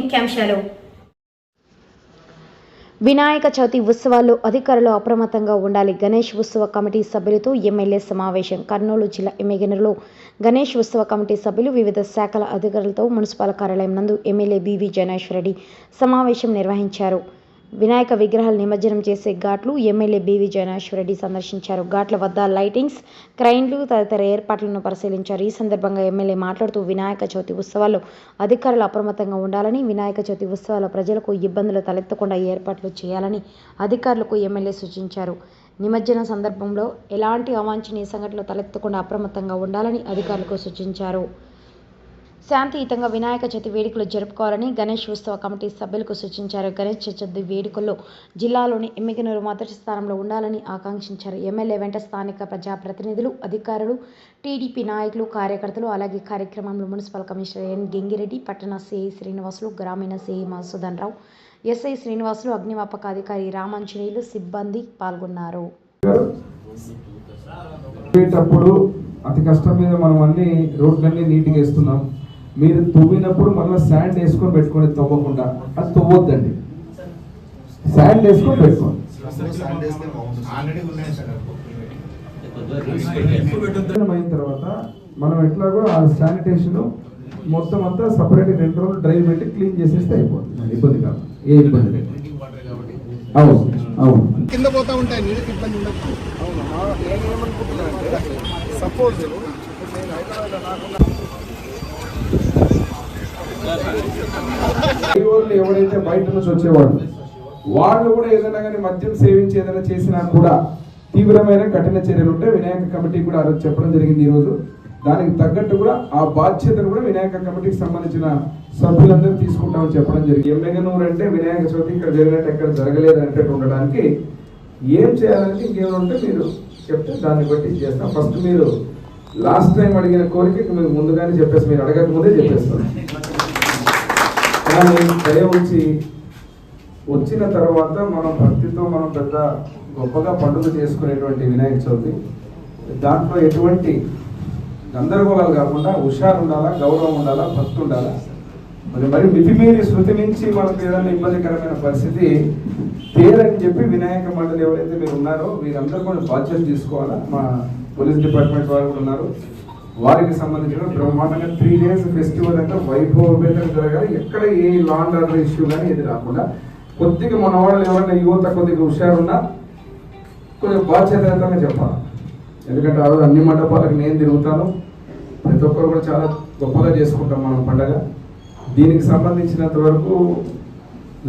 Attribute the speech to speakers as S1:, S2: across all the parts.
S1: ముఖ్యాంశాలు.
S2: వినాయక చవితి ఉత్సవాల్లో అధికారులు అప్రమత్తంగా ఉండాలి. గణేష్ ఉత్సవ కమిటీ సభ్యులతో ఎమ్మెల్యే సమావేశం. కర్నూలు జిల్లా ఎమ్మెగనూరులో గణేష్ ఉత్సవ కమిటీ సభ్యులు వివిధ శాఖల అధికారులతో మున్సిపల్ కార్యాలయం నందు ఎమ్మెల్యే బివి జనేశ్వర్ రెడ్డి సమావేశం నిర్వహించారు. వినాయక విగ్రహాలు నిమజ్జనం చేసే ఘాట్లు ఎమ్మెల్యే బివి జనేశ్వర్ రెడ్డి సందర్శించారు. ఘాట్ల వద్ద లైటింగ్స్ క్రైన్లు తదితర ఏర్పాట్లను పరిశీలించారు. ఈ సందర్భంగా ఎమ్మెల్యే మాట్లాడుతూ వినాయక చవితి ఉత్సవాల్లో అధికారులు అప్రమత్తంగా ఉండాలని వినాయక చవితి ఉత్సవాల ప్రజలకు ఇబ్బందులు తలెత్తకుండా ఏర్పాట్లు చేయాలని అధికారులకు ఎమ్మెల్యే సూచించారు. నిమజ్జన సందర్భంలో ఎలాంటి అవాంఛనీయ సంఘటనలు తలెత్తకుండా అప్రమత్తంగా ఉండాలని అధికారులకు సూచించారు. శాంతియుతంగా వినాయక చవితి వేడుకలు జరుపుకోవాలని గణేష్ ఉత్సవ కమిటీ సభ్యులకు సూచించారు. గణేష్ చతుర్థి వేడుకల్లో జిల్లాలోని ఎమ్మిగనూరు మొదటి స్థానంలో ఉండాలని ఆకాంక్షించారు. ఎమ్మెల్యే వెంట స్థానిక ప్రజాప్రతినిధులు అధికారులు టీడీపీ నాయకులు కార్యకర్తలు అలాగే కార్యక్రమంలో మున్సిపల్ కమిషనర్ ఎన్ గెంగిరెడ్డి పట్టణ సిఐ శ్రీనివాసులు గ్రామీణ సిఐ మధుసూదన్ రావు ఎస్ఐ శ్రీనివాసులు అగ్నిమాపక అధికారి రామాంజనేయులు సిబ్బంది పాల్గొన్నారు.
S3: అతి కష్టం మీద మనం అన్ని రోడ్లన్నీ నీట్గా వేస్తున్నాం. మీరు తువ్వినప్పుడు మళ్ళీ శాండ్ వేసుకొని పెట్టుకోండి తవ్వకుండా. అది తవ్వొద్దండి. శాండ్ వేసుకొని పెట్టుకోండి.
S4: ఆల్రెడీ ఉన్నాయి సార్
S3: అయిన తర్వాత మనం ఎట్లాగో ఆ శానిటేషన్ మొత్తం అంతా సపరేట్ రెండు రోజులు డ్రైవ్ పెట్టి క్లీన్ చేసేస్తే అయిపోతుంది. ఇబ్బంది కాదు. ఏ ఇబ్బంది లేదు.
S4: డ్రింకింగ్ వాటర్ కాబట్టి
S3: అవును అవును.
S4: కింద పోతా ఉంటాయి నీళ్ళకి ఇబ్బంది ఉండదు. సపోజ్
S3: వాళ్ళు ఎవరైతే బయట నుంచి వచ్చేవాళ్ళు వాళ్ళు కూడా ఏదైనా కానీ మద్యం సేవించి ఏదైనా చేసినా కూడా తీవ్రమైన కఠిన చర్యలు ఉంటే వినాయక కమిటీ కూడా ఆ రోజు చెప్పడం జరిగింది ఈ రోజు దానికి తగ్గట్టు కూడా ఆ బాధ్యతను కూడా వినాయక కమిటీకి సంబంధించిన సభ్యులందరూ తీసుకుంటామని చెప్పడం జరిగింది. ఎమ్మెగనూరు అంటే వినాయక చవితి ఇక్కడ జరిగినట్టు ఎక్కడ జరగలేదు అనేటట్టు ఉండడానికి ఏం చేయాలంటే ఇంకేమైనా ఉంటే మీరు చెప్తే దాన్ని బట్టి చేస్తాం. ఫస్ట్ మీరు లాస్ట్ టైం అడిగిన కోరిక మీరు ముందుగానే చెప్పేసి మీరు అడగక ముందే చెప్పేస్తాను కానీ దయ వచ్చిన తర్వాత మనం భక్తితో మనం పెద్ద గొప్పగా పండుగ చేసుకునేటువంటి వినాయక చవితి. దాంట్లో ఎటువంటి గందరగోళాలు కాకుండా హుషారు ఉండాలా గౌరవం ఉండాలా భక్తి ఉండాలా? మరి మరి మితిమీరి శృతి నుంచి మనకు ఏదైనా ఇబ్బందికరమైన పరిస్థితి తేరని చెప్పి వినాయక మండలి ఎవరైతే మీరు ఉన్నారో వీరందరూ కూడా బాధ్యత తీసుకోవాలా? మా పోలీస్ డిపార్ట్మెంట్ వారు కూడా ఉన్నారు. వారికి సంబంధించిన బ్రహ్మాండంగా త్రీ డేస్ ఫెస్టివల్ అంటే వైభవపేతంగా జరగాలి. ఎక్కడ ఏ లాండ్ ఆర్డర్ ఇష్యూ కానీ ఇది రాకుండా కొద్దిగా మన వాళ్ళు ఎవరైనా యువత కొద్దిగా హుషారున్నా కొంచెం బాధ్యతగా చెప్పాలి. ఎందుకంటే ఆ రోజు అన్ని మండపాలకు నేను తిరుగుతాను. ప్రతి ఒక్కరు కూడా చాలా గొప్పగా చేసుకుంటాం మనం పండగ. దీనికి సంబంధించినంత వరకు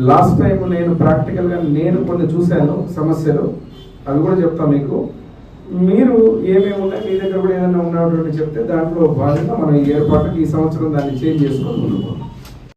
S3: లాస్ట్ టైం నేను ప్రాక్టికల్గా నేను కొన్ని చూశాను సమస్యలు. అవి కూడా చెప్తాను మీకు. మీరు ఏమేమి ఉన్నాయి? మీ దగ్గర కూడా ఏదైనా ఉన్నటువంటి చెప్తే దాంట్లో భాగంగా మనం ఏర్పాటుకి ఈ సంవత్సరం దాన్ని చేంజ్ చేసుకొని ముందుకు